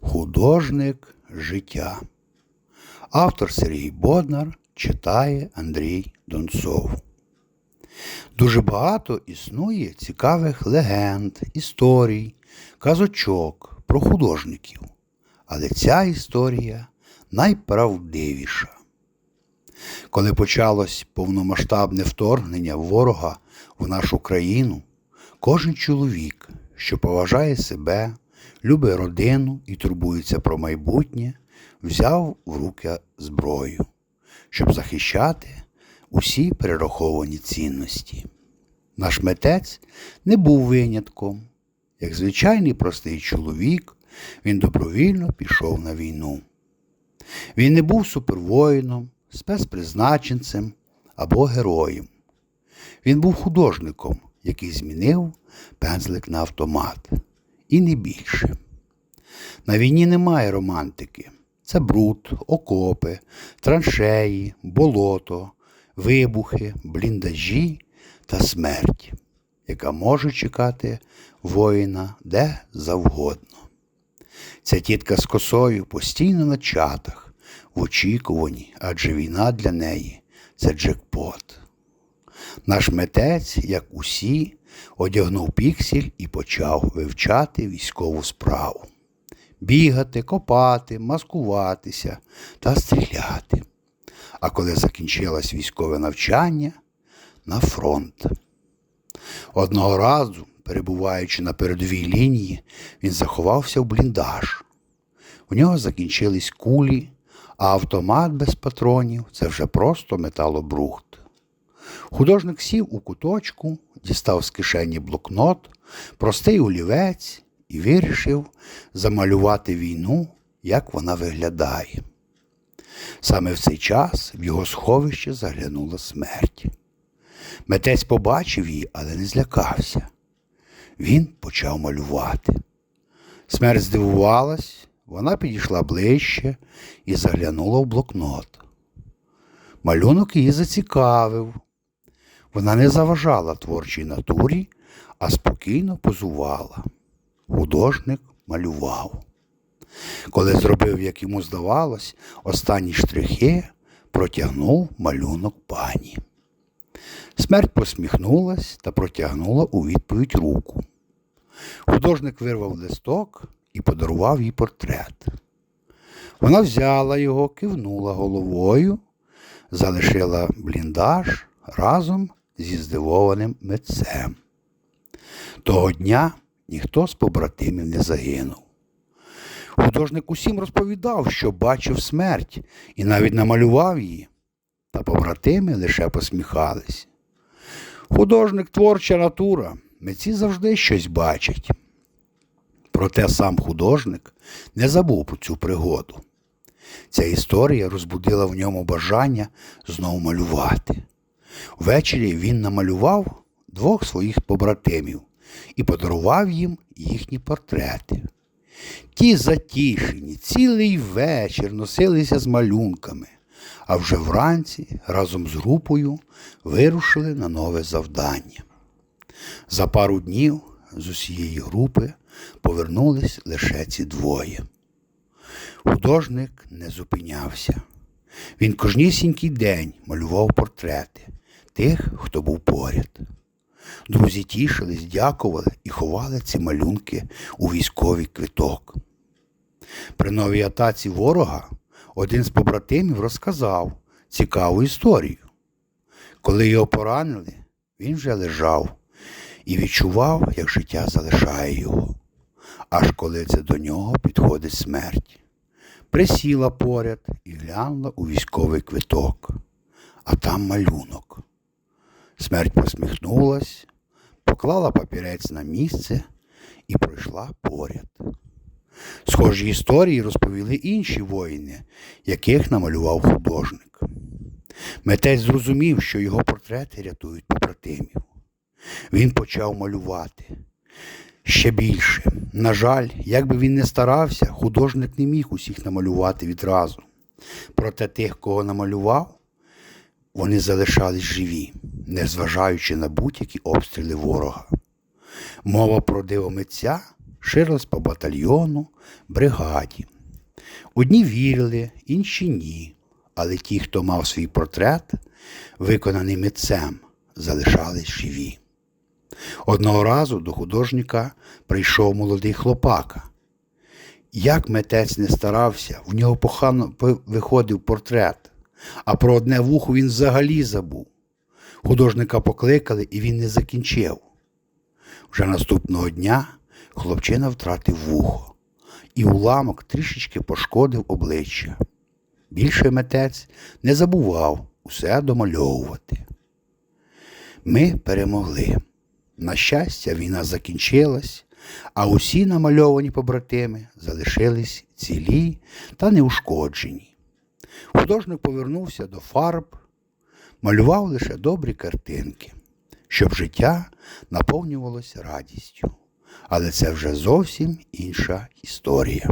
Художник життя. Автор Сергій Боднар читає Андрій Донцов. Дуже багато існує цікавих легенд, історій, казочок про художників. Але ця історія найправдивіша. Коли почалось повномасштабне вторгнення ворога в нашу країну, кожен чоловік, що поважає себе, любить родину і турбується про майбутнє, взяв в руки зброю, щоб захищати усі перераховані цінності. Наш митець не був винятком. Як звичайний простий чоловік, він добровільно пішов на війну. Він не був супервоїном, спецпризначенцем або героєм. Він був художником, який змінив пензлик на автомат. І не більше. На війні немає романтики. Це бруд, окопи, траншеї, болото, вибухи, бліндажі та смерть, яка може чекати воїна де завгодно. Ця тітка з косою постійно на чатах, в очікуванні, адже війна для неї це джекпот. Наш митець, як усі, одягнув піксель і почав вивчати військову справу. Бігати, копати, маскуватися та стріляти. А коли закінчилось військове навчання, на фронт. Одного разу, перебуваючи на передовій лінії, він заховався в бліндаж. У нього закінчились кулі, а автомат без патронів це вже просто металобрухт. Художник сів у куточку, дістав з кишені блокнот, простий олівець і вирішив замалювати війну, як вона виглядає. Саме в цей час в його сховище заглянула смерть. Митець побачив її, але не злякався. Він почав малювати. Смерть здивувалась, вона підійшла ближче і заглянула в блокнот. Малюнок її зацікавив. Вона не заважала творчій натурі, а спокійно позувала. Художник малював. Коли зробив, як йому здавалось, останні штрихи, протягнув малюнок пані. Смерть посміхнулась та протягнула у відповідь руку. Художник вирвав листок і подарував їй портрет. Вона взяла його, кивнула головою, залишила бліндаж разом зі здивованим митцем. Того дня ніхто з побратимів не загинув. Художник усім розповідав, що бачив смерть і навіть намалював її, та побратими лише посміхались. Художник творча натура, митці завжди щось бачать. Проте сам художник не забув про цю пригоду. Ця історія розбудила в ньому бажання знову малювати. Ввечері він намалював двох своїх побратимів і подарував їм їхні портрети. Ті затішені, цілий вечір носилися з малюнками, а вже вранці разом з групою вирушили на нове завдання. За пару днів з усієї групи повернулись лише ці двоє. Художник не зупинявся. Він кожнісінький день малював портрети тих, хто був поряд. Друзі тішились, дякували і ховали ці малюнки у військовий квиток. При новій атаці ворога один з побратимів розказав цікаву історію. Коли його поранили, він вже лежав і відчував, як життя залишає його. Аж коли це до нього підходить смерть. Присіла поряд і глянула у військовий квиток, а там малюнок. Смерть посміхнулась, поклала папірець на місце і пройшла поряд. Схожі історії розповіли інші воїни, яких намалював художник. Митець зрозумів, що його портрети рятують побратимів. Він почав малювати. Ще більше. На жаль, як би він не старався, художник не міг усіх намалювати відразу. Проте тих, кого намалював, вони залишались живі, незважаючи на будь-які обстріли ворога. Мова про дивомитця ширилась по батальйону, бригаді. Одні вірили, інші ні, але ті, хто мав свій портрет, виконаний митцем, залишались живі. Одного разу до художника прийшов молодий хлопака. Як митець не старався, в нього погано виходив портрет, а про одне вухо він взагалі забув. Художника покликали, і він не закінчив. Вже наступного дня хлопчина втратив вухо, і уламок трішечки пошкодив обличчя. Більше митець не забував усе домальовувати. Ми перемогли. На щастя, війна закінчилась, а усі намальовані побратими залишились цілі та неушкоджені. Художник повернувся до фарб, малював лише добрі картинки, щоб життя наповнювалося радістю. Але це вже зовсім інша історія.